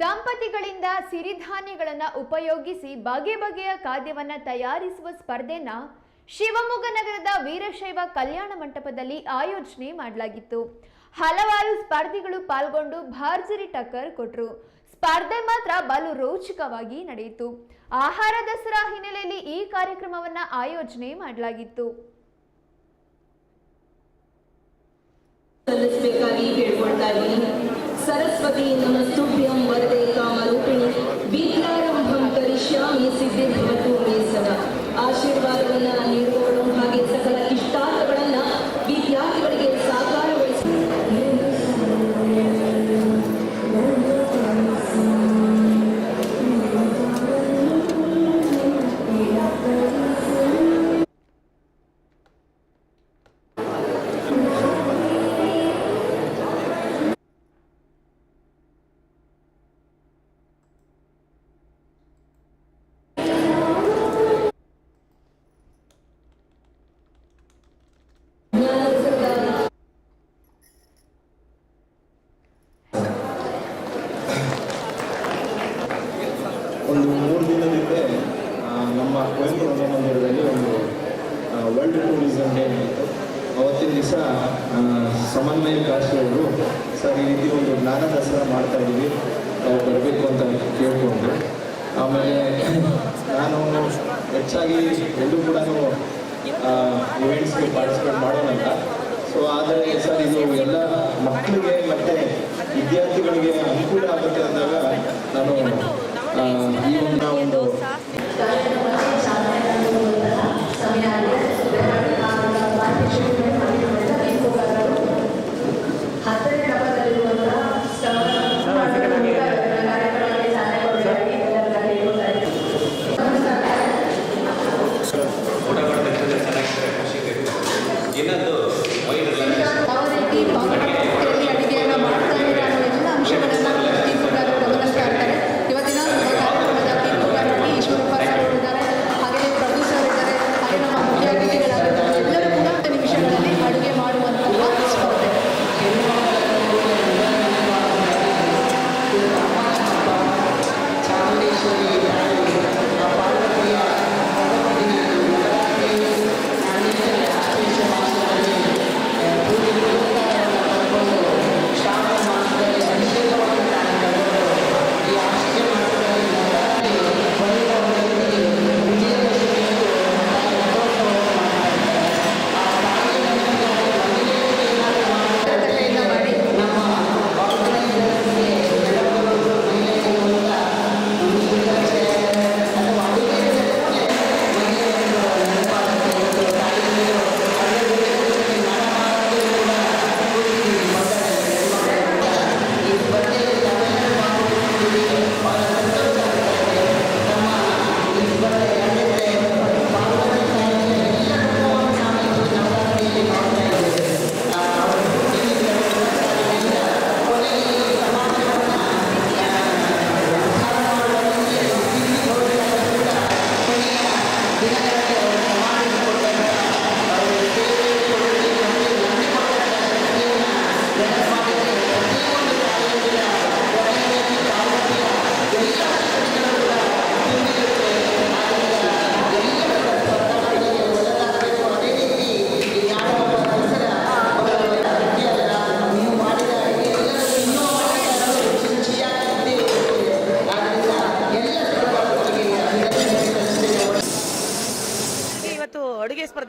ದಂಪತಿಗಳಿಂದ ಸಿರಿಧಾನ್ಯಗಳನ್ನು ಉಪಯೋಗಿಸಿ ಬಗೆ ಬಗೆಯ ಖಾದ್ಯವನ್ನು ತಯಾರಿಸುವ ಸ್ಪರ್ಧೆನ ಶಿವಮೊಗ್ಗ ನಗರದ ವೀರಶೈವ ಕಲ್ಯಾಣ ಮಂಟಪದಲ್ಲಿ ಆಯೋಜನೆ ಮಾಡಲಾಗಿತ್ತು. ಹಲವಾರು ಸ್ಪರ್ಧಿಗಳು ಪಾಲ್ಗೊಂಡು ಭಾರ್ಜರಿ ಟಕ್ಕರ್ ಕೊಟ್ಟರು ಸ್ಪರ್ಧೆ ಮಾತ್ರ ಬಲು ರೋಚಕವಾಗಿ ನಡೆಯಿತು. ಆಹಾರ ದಸರಾ ಹಿನ್ನೆಲೆಯಲ್ಲಿ ಈ ಕಾರ್ಯಕ್ರಮವನ್ನು ಆಯೋಜನೆ ಮಾಡಲಾಗಿತ್ತು. ಸಲ್ಲಿಸಬೇಕಾಗಿ ಕೇಳ್ಕೊಳ್ತಾ ಇದ್ದೀನಿ. సరస్వతి నమస్తుభ్యం వరదే కామరూపిణి ನಮ್ಮ ಕುವೆಂಪು ರಂಗಮಂದಿರದಲ್ಲಿ ಒಂದು ವರ್ಲ್ಡ್ ಟೂರಿಸಂ ಡೇ ನಡೆಯಿತು. ಅವತ್ತಿನ ದಿವಸ ಸಮನ್ವಯ ಕಾಶಿಯವರು ಸರ್, ಈ ರೀತಿ ಒಂದು ಜ್ಞಾನ ದಸರಾ ಮಾಡ್ತಾ ಇದ್ದೀವಿ. ನಾವು ಬರಬೇಕು ಅಂತ ಕೇಳ್ಕೊಂಡು, ಆಮೇಲೆ ನಾನು ಹೆಚ್ಚಾಗಿ ಎಲ್ಲೂ ಕೂಡ ಇವೆಂಟ್ಸ್ಗೆ ಪಾರ್ಟಿಸಿಪೇಟ್ ಮಾಡೋಣ ಅಂತ. ಸೊ ಆದರೆ, ಸರ್, ಇದು ಎಲ್ಲ ಮಕ್ಕಳಿಗೆ ಮತ್ತು ವಿದ್ಯಾರ್ಥಿಗಳಿಗೆ ಅನುಕೂಲ ಆಗುತ್ತೆ ಅಂದಾಗ, ನಾನು ಈ ಒಂದು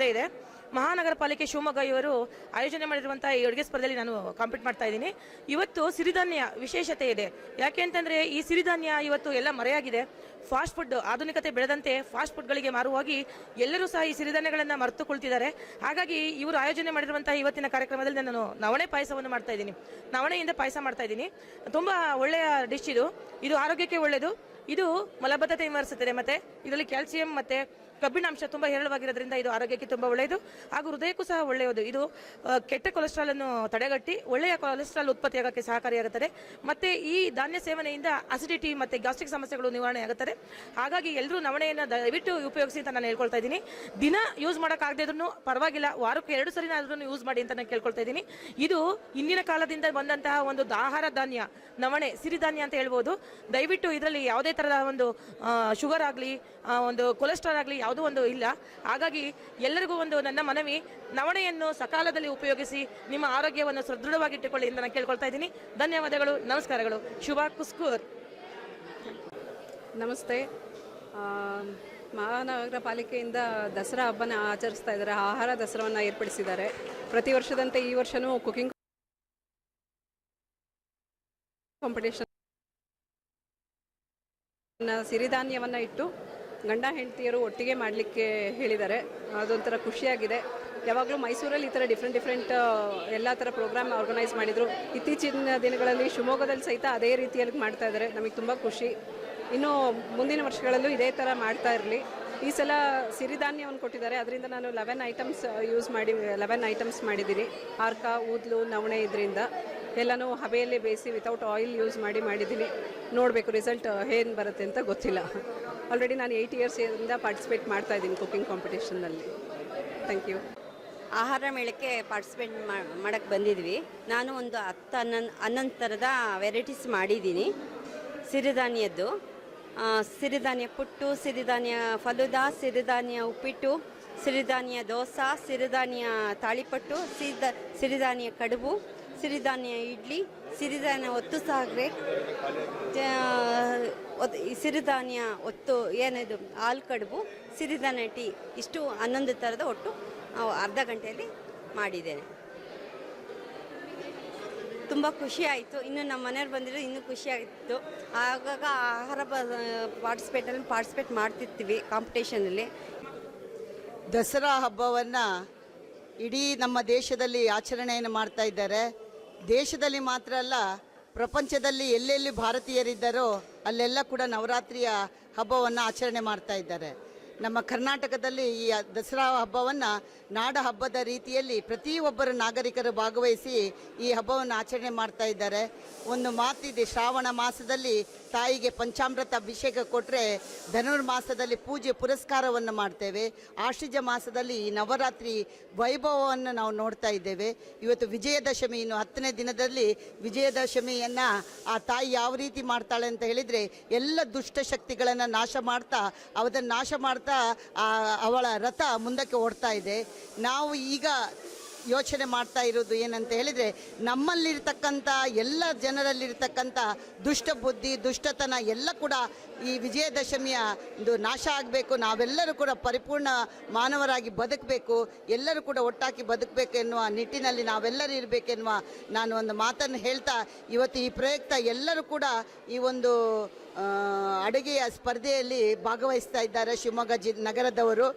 ಸ್ಪರ್ಧೆ ಇದೆ. ಮಹಾನಗರ ಪಾಲಿಕೆ ಶಿವಮೊಗ್ಗ ಇವರು ಆಯೋಜನೆ ಮಾಡಿರುವಂತಹ ಈ ಅಡುಗೆ ಸ್ಪರ್ಧೆಯಲ್ಲಿ ನಾನು ಕಾಂಪೀಟ್ ಮಾಡ್ತಾ ಇದ್ದೀನಿ. ಇವತ್ತು ಸಿರಿಧಾನ್ಯ ವಿಶೇಷತೆ ಇದೆ. ಯಾಕೆ ಅಂತಂದ್ರೆ ಈ ಸಿರಿಧಾನ್ಯ ಇವತ್ತು ಎಲ್ಲ ಮರೆಯಾಗಿದೆ. ಫಾಸ್ಟ್ ಫುಡ್ ಆಧುನಿಕತೆ ಬೆಳೆದಂತೆ ಫಾಸ್ಟ್ ಫುಡ್ಗಳಿಗೆ ಮಾರುವಾಗಿ ಎಲ್ಲರೂ ಸಹ ಈ ಸಿರಿಧಾನ್ಯಗಳನ್ನು ಮರೆತುಕೊಳ್ತಿದ್ದಾರೆ. ಹಾಗಾಗಿ ಇವರು ಆಯೋಜನೆ ಮಾಡಿರುವಂತಹ ಇವತ್ತಿನ ಕಾರ್ಯಕ್ರಮದಲ್ಲಿ ನಾನು ನವಣೆ ಪಾಯಸವನ್ನು ಮಾಡ್ತಾ ಇದ್ದೀನಿ. ನವಣೆಯಿಂದ ಪಾಯಸ ಮಾಡ್ತಾ ಇದ್ದೀನಿ. ತುಂಬಾ ಒಳ್ಳೆಯ ಡಿಶ್ ಇದು. ಇದು ಆರೋಗ್ಯಕ್ಕೆ ಒಳ್ಳೆಯದು ಇದು ಮಲಬದ್ಧತೆ ನಿವಾರಿಸುತ್ತದೆ ಮತ್ತೆ ಇದರಲ್ಲಿ ಕ್ಯಾಲ್ಸಿಯಂ ಮತ್ತೆ ಕಬ್ಬಿಣಾಂಶ ತುಂಬ ಹೇರಳವಾಗಿರೋದ್ರಿಂದ ಇದು ಆರೋಗ್ಯಕ್ಕೆ ತುಂಬ ಒಳ್ಳೆಯದು ಹಾಗೂ ಹೃದಯಕ್ಕೂ ಸಹ ಒಳ್ಳೆಯದು. ಇದು ಕೆಟ್ಟ ಕೊಲೆಸ್ಟ್ರಾಲ್ ಅನ್ನು ತಡೆಗಟ್ಟಿ ಒಳ್ಳೆಯ ಕೊಲೆಸ್ಟ್ರಾಲ್ ಉತ್ಪತ್ತಿಯಾಗಕ್ಕೆ ಸಹಕಾರಿಯಾಗುತ್ತದೆ. ಮತ್ತೆ ಈ ಧಾನ್ಯ ಸೇವನೆಯಿಂದ ಅಸಿಡಿಟಿ ಮತ್ತೆ ಗ್ಯಾಸ್ಟ್ರಿಕ್ ಸಮಸ್ಯೆಗಳು ನಿವಾರಣೆ ಆಗುತ್ತದೆ ಹಾಗಾಗಿ ಎಲ್ಲರೂ ನವಣೆಯನ್ನು ದಯವಿಟ್ಟು ಉಪಯೋಗಿಸಿ ಅಂತ ನಾನು ಹೇಳ್ಕೊಳ್ತಾ ಇದ್ದೀನಿ. ದಿನ ಯೂಸ್ ಮಾಡೋಕ್ಕಾಗದೇ ಇದ್ರೂ ಪರವಾಗಿಲ್ಲ, ವಾರಕ್ಕೆ ಎರಡು ಸರಿನಾದ್ರೂ ಯೂಸ್ ಮಾಡಿ ಅಂತ ನಾನು ಕೇಳ್ಕೊಳ್ತಾ ಇದ್ದೀನಿ. ಇದು ಹಿಂದಿನ ಕಾಲದಿಂದ ಬಂದಂತಹ ಒಂದು ಆಹಾರ ಧಾನ್ಯ, ನವಣೆ ಸಿರಿಧಾನ್ಯ ಅಂತ ಹೇಳ್ಬೋದು. ದಯವಿಟ್ಟು ಇದರಲ್ಲಿ ಯಾವುದೇ ಥರದ ಒಂದು ಶುಗರ್ ಆಗಲಿ ಒಂದು ಕೊಲೆಸ್ಟ್ರಾಲ್ ಆಗಲಿ, ಯಾವುದೂ ಒಂದು ಇಲ್ಲ. ಹಾಗಾಗಿ ಎಲ್ಲರಿಗೂ ಒಂದು ನನ್ನ ಮನವಿ, ನವಣೆಯನ್ನು ಸಕಾಲದಲ್ಲಿ ಉಪಯೋಗಿಸಿ ನಿಮ್ಮ ಆರೋಗ್ಯವನ್ನು ಸದೃಢವಾಗಿಟ್ಟುಕೊಳ್ಳಿ ಎಂದು ನಾನು ಕೇಳ್ಕೊಳ್ತಾ ಇದ್ದೀನಿ. ಧನ್ಯವಾದಗಳು, ನಮಸ್ಕಾರಗಳು. ಶುಭ ಕುಸ್ಕೂರ್. ನಮಸ್ತೆ. ಮಹಾನಗರ ಪಾಲಿಕೆಯಿಂದ ದಸರಾ ಹಬ್ಬನ ಆಚರಿಸ್ತಾ ಇದ್ದಾರೆ. ಆಹಾರ ದಸರಾವನ್ನು ಏರ್ಪಡಿಸಿದ್ದಾರೆ. ಪ್ರತಿ ವರ್ಷದಂತೆ ಈ ವರ್ಷವೂ ಕುಕಿಂಗ್ ಕಾಂಪಿಟೇಷನ್ ಸಿರಿಧಾನ್ಯವನ್ನು ಇಟ್ಟು ಗಂಡ ಹೆಂಡತಿಯರು ಒಟ್ಟಿಗೆ ಮಾಡಲಿಕ್ಕೆ ಹೇಳಿದ್ದಾರೆ. ಅದೊಂಥರ ಖುಷಿಯಾಗಿದೆ. ಯಾವಾಗಲೂ ಮೈಸೂರಲ್ಲಿ ಈ ಥರ ಡಿಫ್ರೆಂಟ್ ಡಿಫ್ರೆಂಟ್ ಎಲ್ಲ ಥರ ಪ್ರೋಗ್ರಾಮ್ ಆರ್ಗನೈಸ್ ಮಾಡಿದರು. ಇತ್ತೀಚಿನ ದಿನಗಳಲ್ಲಿ ಶಿವಮೊಗ್ಗದಲ್ಲಿ ಸಹಿತ ಅದೇ ರೀತಿಯಲ್ಲಿ ಮಾಡ್ತಾ ಇದ್ದಾರೆ. ನಮಗೆ ತುಂಬ ಖುಷಿ. ಇನ್ನು ಮುಂದಿನ ವರ್ಷಗಳಲ್ಲೂ ಇದೇ ಥರ ಮಾಡ್ತಾ ಇರಲಿ. ಈ ಸಲ ಸಿರಿಧಾನ್ಯವನ್ನು ಕೊಟ್ಟಿದ್ದಾರೆ. ಅದರಿಂದ ನಾನು ಲೆವೆನ್ ಐಟಮ್ಸ್ ಯೂಸ್ ಮಾಡಿ ಲೆವೆನ್ ಐಟಮ್ಸ್ ಮಾಡಿದ್ದೀನಿ. ಆರ್ಕ ಊದ್ಲು, ನವಣೆ ಇದರಿಂದ. ಎಲ್ಲನೂ ಹಬೆಯಲ್ಲೇ ಬೇಯಿಸಿ ವಿತೌಟ್ ಆಯಿಲ್ ಯೂಸ್ ಮಾಡಿ ಮಾಡಿದ್ದೀನಿ. ನೋಡಬೇಕು ರಿಸಲ್ಟ್ ಏನು ಬರುತ್ತೆ ಅಂತ ಗೊತ್ತಿಲ್ಲ. ಆಲ್ರೆಡಿ ನಾನು ಏಯ್ಟ್ ಇಯರ್ಸಿಂದ ಪಾರ್ಟಿಸಿಪೇಟ್ ಮಾಡ್ತಾ ಇದ್ದೀನಿ ಕುಕಿಂಗ್ ಕಾಂಪಿಟೇಷನ್ನಲ್ಲಿ ಥ್ಯಾಂಕ್ ಯು ಆಹಾರ ಮೇಳಕ್ಕೆ ಪಾರ್ಟಿಸಿಪೇಟ್ ಮಾಡಕ್ಕೆ ಬಂದಿದ್ವಿ. ನಾನು ಒಂದು ಹತ್ತು ಹನ್ನೊಂದು ಹನ್ನೊಂದು ಥರದ ವೆರೈಟೀಸ್ ಮಾಡಿದ್ದೀನಿ. ಸಿರಿಧಾನ್ಯದ್ದು. ಸಿರಿಧಾನ್ಯ ಪುಟ್ಟು, ಸಿರಿಧಾನ್ಯ ಫಲುದಾ, ಸಿರಿಧಾನ್ಯ ಉಪ್ಪಿಟ್ಟು, ಸಿರಿಧಾನ್ಯ ದೋಸೆ, ಸಿರಿಧಾನ್ಯ ತಾಳಿಪಟ್ಟು ಸಿರಿಧಾನ್ಯ ಕಡುಬು ಸಿರಿಧಾನ್ಯ ಇಡ್ಲಿ, ಸಿರಿಧಾನ್ಯ ಒತ್ತು ಸಾಗರೆ ಸಿರಿಧಾನ್ಯ ಒತ್ತು ಏನಿದು ಹಾಲು ಕಡುಬು, ಸಿರಿಧಾನ್ಯ ಟೀ, ಇಷ್ಟು ಹನ್ನೊಂದು ಥರದ ಒಟ್ಟು ಅರ್ಧ ಗಂಟೆಯಲ್ಲಿ ಮಾಡಿದ್ದೇನೆ. ತುಂಬ ಖುಷಿ ಆಯಿತು. ಇನ್ನು ನಮ್ಮ ಮನೆಯವ್ರು ಬಂದಿರೋ ಇನ್ನೂ ಖುಷಿ ಆಗಿತ್ತು ಆಗಾಗ ಆಹಾರ ಪಾರ್ಟಿಸಿಪೇಟಲ್ಲಿ ಪಾರ್ಟಿಸಿಪೇಟ್ ಮಾಡ್ತಿರ್ತೀವಿ ಕಾಂಪಿಟೇಷನಲ್ಲಿ ದಸರಾ ಹಬ್ಬವನ್ನು ಇಡೀ ನಮ್ಮ ದೇಶದಲ್ಲಿ ಆಚರಣೆಯನ್ನು ಮಾಡ್ತಾ ಇದ್ದಾರೆ. ದೇಶದಲ್ಲಿ ಮಾತ್ರ ಅಲ್ಲ ಪ್ರಪಂಚದಲ್ಲಿ ಎಲ್ಲೆಲ್ಲಿ ಭಾರತೀಯರಿದ್ದಾರೋ ಅಲ್ಲೆಲ್ಲ ಕೂಡ ನವರಾತ್ರಿಯ ಹಬ್ಬವನ್ನು ಆಚರಣೆ ಮಾಡ್ತಾ ಇದ್ದಾರೆ. ನಮ್ಮ ಕರ್ನಾಟಕದಲ್ಲಿ ಈ ದಸರಾ ಹಬ್ಬವನ್ನು ನಾಡ ಹಬ್ಬದ ರೀತಿಯಲ್ಲಿ ಪ್ರತಿಯೊಬ್ಬರು ನಾಗರಿಕರು ಭಾಗವಹಿಸಿ ಈ ಹಬ್ಬವನ್ನು ಆಚರಣೆ ಮಾಡ್ತಾ ಇದ್ದಾರೆ. ಒಂದು ಮಾತಿದೆ, ಶ್ರಾವಣ ಮಾಸದಲ್ಲಿ ತಾಯಿಗೆ ಪಂಚಾಮೃತ ಅಭಿಷೇಕ ಕೊಟ್ಟರೆ ಧನುರ್ಮಾಸದಲ್ಲಿ ಪೂಜೆ ಪುರಸ್ಕಾರವನ್ನು ಮಾಡ್ತೇವೆ. ಆಶ್ವಿಜ ಮಾಸದಲ್ಲಿ ಈ ನವರಾತ್ರಿ ವೈಭವವನ್ನು ನಾವು ನೋಡ್ತಾ ಇದ್ದೇವೆ. ಇವತ್ತು ವಿಜಯದಶಮಿ, ಇನ್ನು ಹತ್ತನೇ ದಿನದಲ್ಲಿ ವಿಜಯದಶಮಿಯನ್ನು ಆ ತಾಯಿ ಯಾವ ರೀತಿ ಮಾಡ್ತಾಳೆ ಅಂತ ಹೇಳಿದರೆ ಎಲ್ಲ ದುಷ್ಟಶಕ್ತಿಗಳನ್ನು ನಾಶ ಮಾಡ್ತಾ ಅದನ್ನು ನಾಶ ಮಾಡ್ತಾ ಆ, ಅವಳ ರಥ ಮುಂದಕ್ಕೆ ಓಡ್ತಾ ಇದೆ. ನಾವು ಈಗ ಯೋಚನೆ ಮಾಡ್ತಾ ಇರೋದು ಏನಂತ ಹೇಳಿದರೆ, ನಮ್ಮಲ್ಲಿರ್ತಕ್ಕಂಥ ಎಲ್ಲ ಜನರಲ್ಲಿರ್ತಕ್ಕಂಥ ದುಷ್ಟ ಬುದ್ಧಿ, ದುಷ್ಟತನ ಎಲ್ಲ ಕೂಡ ಈ ವಿಜಯದಶಮಿಯ ಒಂದು ನಾಶ ಆಗಬೇಕು, ನಾವೆಲ್ಲರೂ ಕೂಡ ಪರಿಪೂರ್ಣ ಮಾನವರಾಗಿ ಬದುಕಬೇಕು, ಎಲ್ಲರೂ ಕೂಡ ಒಟ್ಟಾಗಿ ಬದುಕಬೇಕು ಎನ್ನುವ ನಿಟ್ಟಿನಲ್ಲಿ ನಾವೆಲ್ಲರೂ ಇರಬೇಕೆನ್ನುವ ನಾನು ಒಂದು ಮಾತನ್ನು ಹೇಳ್ತಾ, ಇವತ್ತು ಈ ಪ್ರಯುಕ್ತ ಎಲ್ಲರೂ ಕೂಡ ಈ ಒಂದು ಅಡುಗೆಯ ಸ್ಪರ್ಧೆಯಲ್ಲಿ ಭಾಗವಹಿಸ್ತಾ ಇದ್ದಾರೆ ಶಿವಮೊಗ್ಗ ಜಿ, ನಗರದವರು.